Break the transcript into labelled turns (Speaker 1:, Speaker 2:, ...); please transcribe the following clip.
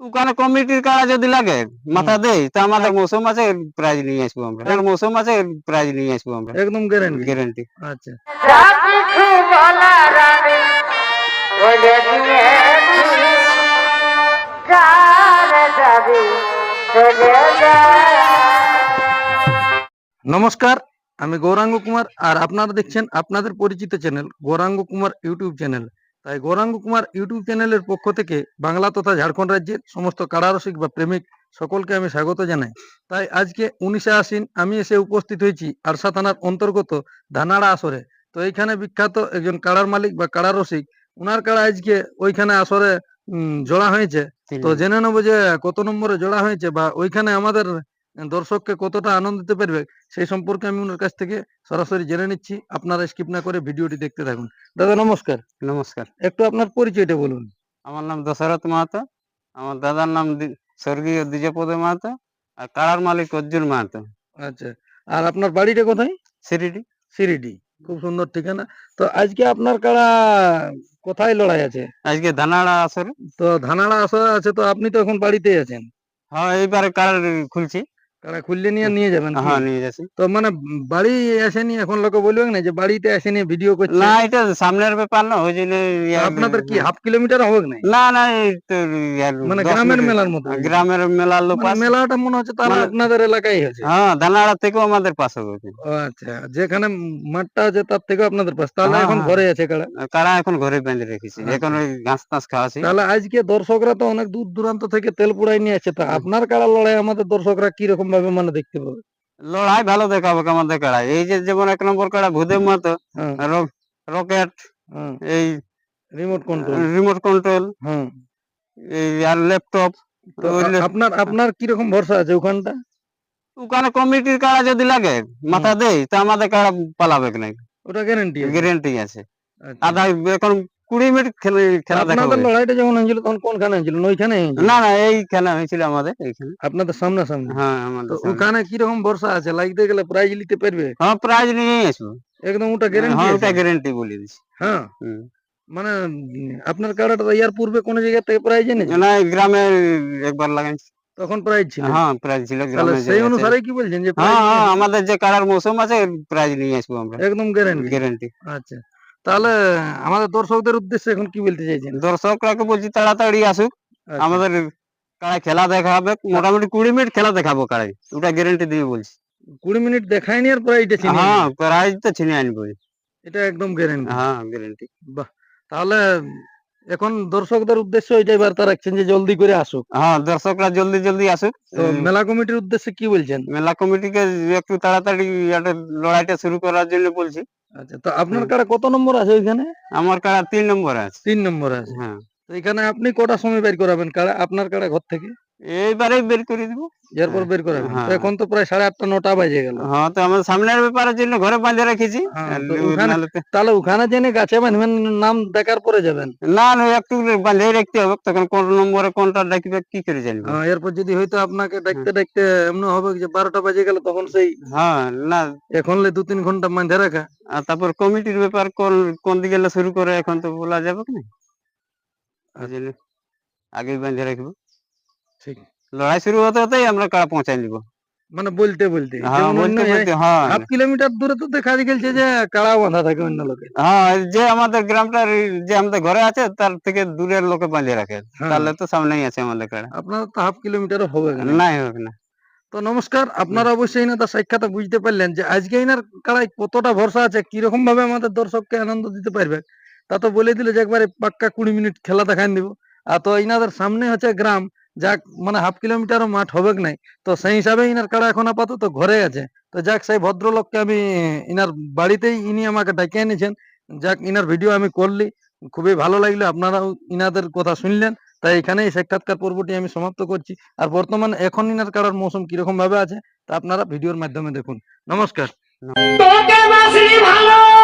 Speaker 1: ওখানে কমিটির কাড়া যদি লাগে মাথা দেয় তা আমাদের মৌসুম আছে প্রাইজ নিয়ে আসব আমরা। মৌসুম আছে প্রাইজ নিয়ে আসব আমরা।
Speaker 2: একদম গ্যারান্টি
Speaker 1: গ্যারান্টি
Speaker 2: আচ্ছা। নমস্কার আমি গৌরাঙ্গ কুমার আর আপনারা দেখছেন আপনাদের পরিচিত channel Gouranga Kumar YouTube channel তাই গৌরাঙ্গ কুমার ইউটিউব চ্যানেলের পক্ষ থেকে বাংলা তথা ঝাড়খণ্ড রাজ্যের সমস্ত কারারসিক বা প্রেমিক সকলকে আমি স্বাগত জানাই। তাই আজকে উনিশে আশ্বিন আমি এসে উপস্থিত হয়েছি আরসা থানার অন্তর্গত ধানাড়া আসরে। তো এইখানে বিখ্যাত একজন কাড়ার মালিক বা কাড়া রসিক উনার কাড়া আজকে ওইখানে আসরে জোড়া হয়েছে। তো জেনে নেব যে কত নম্বরে জোড়া হয়েছে বা ওইখানে আমাদের দর্শককে কতটা আনন্দ দিতে পারবে সেই সম্পর্কে আমি ওনার কাছ থেকে সরাসরি জেনে নিচ্ছি। আপনারা স্কিপ না করে ভিডিওটি দেখতে থাকুন। দাদা নমস্কার।
Speaker 1: নমস্কার।
Speaker 2: একটু আপনার পরিচয়টা বলুন।
Speaker 1: আমার নাম দশরথ মাহাতো আমার দাদার নাম স্বর্গীয় দ্বিজপদ মাহাতো আর কাড়ার মালিক অর্জুন মাহাতো।
Speaker 2: আচ্ছা আর আপনার বাড়িটা কোথায়?
Speaker 1: সিরিডি।
Speaker 2: সিরিডি খুব সুন্দর ঠিকানা। তো আজকে আপনার কারা কোথায় লড়াই আছে?
Speaker 1: আজকে ধানাড়া আসরে।
Speaker 2: তো ধানাড়া আসর আছে তো আপনি তো এখন বাড়িতেই আছেন।
Speaker 1: হ্যাঁ এইবারে কার খুলছি।
Speaker 2: কাড়া খুললে নিয়ে নিয়ে যাবেন
Speaker 1: হ্যাঁ নিয়ে যাচ্ছি।
Speaker 2: তো মানে বাড়ি আসেনি এখন লোকে বলবেন না যে বাড়িতে আসেনি ভিডিও করছে?
Speaker 1: না এটা সামনের ব্যাপার না ওই জন্য
Speaker 2: আপনাদের কি হাফ কিলোমিটার হবে না
Speaker 1: না না
Speaker 2: মানে গ্রামের মেলার মতো।
Speaker 1: গ্রামের মেলার লোক
Speaker 2: মানে
Speaker 1: আছে।
Speaker 2: মেলাটা মনে হচ্ছে তাহলে
Speaker 1: মানে-
Speaker 2: আপনাদের এলাকায় হয়েছে
Speaker 1: হ্যাঁ ধানাড়া থেকেও আমাদের পাশে
Speaker 2: ও আচ্ছা যেখানে মাঠটা আছে তার থেকে আপনাদের পাশে। তাহলে
Speaker 1: হ্যাঁ,
Speaker 2: এখন
Speaker 1: হ্যাঁ।
Speaker 2: ঘরে আছে কারা?
Speaker 1: কারা এখন ঘরে বেঁধে রেখেছি?
Speaker 2: আচ্ছা।
Speaker 1: এখন ওই ঘাস টাস খাওয়াছি
Speaker 2: তাহলে আজকে দর্শকরা তো অনেক দূর দূরান্ত থেকে তেল পুড়াই নিয়ে আসছে। তা আপনার কারা লড়াই? আমাদের দর্শকরা কি রকম ভাবে মানে দেখতে পাবে।
Speaker 1: লড়াই ভালো দেখাবো আমাদের কাড়া এই যে যেমন এক নম্বর কাড়া ভূদের মতো রকেট এই
Speaker 2: রিমোট কন্ট্রোল
Speaker 1: রিমোট কন্ট্রোল এই আর ল্যাপটপ
Speaker 2: আপনার আপনার কি রকম ভরসা আছে ওখানটা?
Speaker 1: ওখানে কমিটির কাড়া যদি লাগে মাথা দেয় তা আমাদের কাড়া পালাবে না?
Speaker 2: ওটা গ্যারান্টি
Speaker 1: গ্যারেন্টি আছে।
Speaker 2: আচ্ছা।
Speaker 1: আধা এখন কুড়ি মিনিট খেলে
Speaker 2: আপনাদের লড়াইটা যখন হয়েছিল তখন কোনখানে হয়েছিল? ওইখানে
Speaker 1: না না এই খেলা হয়েছিল আমাদের এইখানে।
Speaker 2: আপনাদের সামনাসামনি?
Speaker 1: হ্যাঁ আমাদের
Speaker 2: ওখানে কি রকম ভরসা আছে? লাগতে গেলে প্রাইজ নিতে পারবে?
Speaker 1: হ্যাঁ প্রাইজ নিয়ে আসব।
Speaker 2: একদম ওটা গ্যারান্টি
Speaker 1: হ্যাঁ ওটা গ্যারেন্টি বলে দিছি।
Speaker 2: হ্যাঁ। মানে আপনার কার্ডটা ইয়ার পূর্বে কোন জায়গা থেকে প্রাইজ এনেছে
Speaker 1: না গ্রামে একবার লাগাইছি।
Speaker 2: তখন প্রাইজ ছিল?
Speaker 1: হ্যাঁ প্রাইজ ছিল গ্রামে
Speaker 2: সেই অনুসারে কি বলছেন যে
Speaker 1: হ্যাঁ হ্যাঁ আমাদের যে কারার মৌসুম আছে প্রাইজ নিয়ে আসব আমরা।
Speaker 2: একদম গ্যারান্টি
Speaker 1: গ্যারেন্টি
Speaker 2: আচ্ছা। তাহলে আমাদের দর্শকদের উদ্দেশ্যে এখন কি বলতে চাইছেন?
Speaker 1: দর্শকরাকে বলছি তাড়াতাড়ি আসুক।
Speaker 2: আচ্ছা,
Speaker 1: আমাদের কারাই খেলা দেখাবে মোটামুটি কুড়ি মিনিট খেলা দেখাবো কারাই ওটা গ্যারেন্টি দিয়ে বলছি।
Speaker 2: কুড়ি মিনিট দেখায়নি আর প্রাইজটা চিনি
Speaker 1: হ্যাঁ প্রাইজ তো ছিনে আনব।
Speaker 2: এটা একদম গ্যারান্টি
Speaker 1: হ্যাঁ গ্যারেন্টি
Speaker 2: তাহলে এখন দর্শকদের উদ্দেশ্যে ওইটাই বার্তা রাখছেন যে জলদি করে আসুক।
Speaker 1: হ্যাঁ দর্শকরা জলদি জলদি আসুক।
Speaker 2: তো মেলা কমিটির উদ্দেশ্যে কি বলছেন?
Speaker 1: মেলা কমিটিকে একটু তাড়াতাড়ি একটা লড়াইটা শুরু করার জন্য বলছি।
Speaker 2: আচ্ছা তো আপনার। কারা কত নম্বর আছে ওইখানে?
Speaker 1: আমার কারা তিন নম্বর আছে।
Speaker 2: তিন নম্বর আছে।
Speaker 1: হ্যাঁ।
Speaker 2: এখানে আপনি কটার সময় বের করাবেন? কারা আপনার কারা ঘর থেকে?
Speaker 1: এইবারে বের করে দিব।
Speaker 2: এরপর বের করাবেন?
Speaker 1: হ্যাঁ।
Speaker 2: এখন তো প্রায় সাড়ে আটটা নটা বাজে গেল।
Speaker 1: হ্যাঁ তো আমার সামনের ব্যাপারের জন্য ঘরে বাঁধে রেখেছি।
Speaker 2: হ্যাঁ, তাহলে ওখানে জেনে গাছে বাঁধবেন নাম দেখার পরে যাবেন?
Speaker 1: না না একটু বাঁধে রাখতে হবে। তখন কোন নম্বরে কোনটা ডাকবে কি করে জানব?
Speaker 2: হ্যাঁ, এরপর যদি হয়তো আপনাকে ডাকতে ডাকতে এমন হবে যে বারোটা বাজে গেল তখন সেই
Speaker 1: হ্যাঁ না।
Speaker 2: এখন দু তিন ঘণ্টা বাঁধে রাখা।
Speaker 1: আর তারপর কমিটির ব্যাপার কোন কোন দিকে শুরু করে এখন তো বলা যাবে না? ওই জন্য আগেই বাঁধে রাখব।
Speaker 2: ঠিক।
Speaker 1: লড়াই শুরু হতে হতেই আমরা কারা পৌঁছাই নিব?
Speaker 2: মানে বলতে বলতে
Speaker 1: হ্যাঁ হ্যাঁ।
Speaker 2: হাফ কিলোমিটার দূরে তো দেখা গেছে যে কাড়া বাঁধা থাকে অন্য লোকে।
Speaker 1: হ্যাঁ যে আমাদের গ্রামটার যে আমাদের ঘরে আছে তার থেকে দূরের লোকে বাঁধে রাখে।
Speaker 2: হ্যাঁ।
Speaker 1: তাহলে তো সামনেই আছে আমাদের কারা।
Speaker 2: আপনার তো হাফ কিলোমিটার হবে না।
Speaker 1: নাই হোক না।
Speaker 2: তো নমস্কার আপনারা অবশ্যই না তার সাক্ষাৎ বুঝতে পারলেন যে আজকে এনার কাড়াই কতটা ভরসা আছে কীরকম ভাবে আমাদের দর্শককে আনন্দ দিতে পারবে। তা তো বলে দিলে যে একবারে পাক্কা কুড়ি মিনিট খেলা দেখান দিব আর তো ইনাদের সামনে হচ্ছে গ্রাম, যাক মানে হাফ কিলোমিটারও মাঠ হবে নাই। তো সেই হিসাবে ইনার কাড়া এখন আপাতত ঘরে আছে। তো যাক, সেই ভদ্রলোককে আমি ইনার বাড়িতেই ইনি আমাকে ডাকে এনেছেন। যাক, ইনার ভিডিও আমি করলি। খুবই ভালো লাগল। আপনারাও ইনাদের কথা শুনলেন। তাই এখানে এই সাক্ষাৎকার পর্বটি আমি সমাপ্ত করছি। আর বর্তমান এখন ইনার কাড়ার মৌসুম কীরকম ভাবে আছে, তা আপনারা ভিডিওর মাধ্যমে দেখুন। নমস্কার।
Speaker 3: ভালো।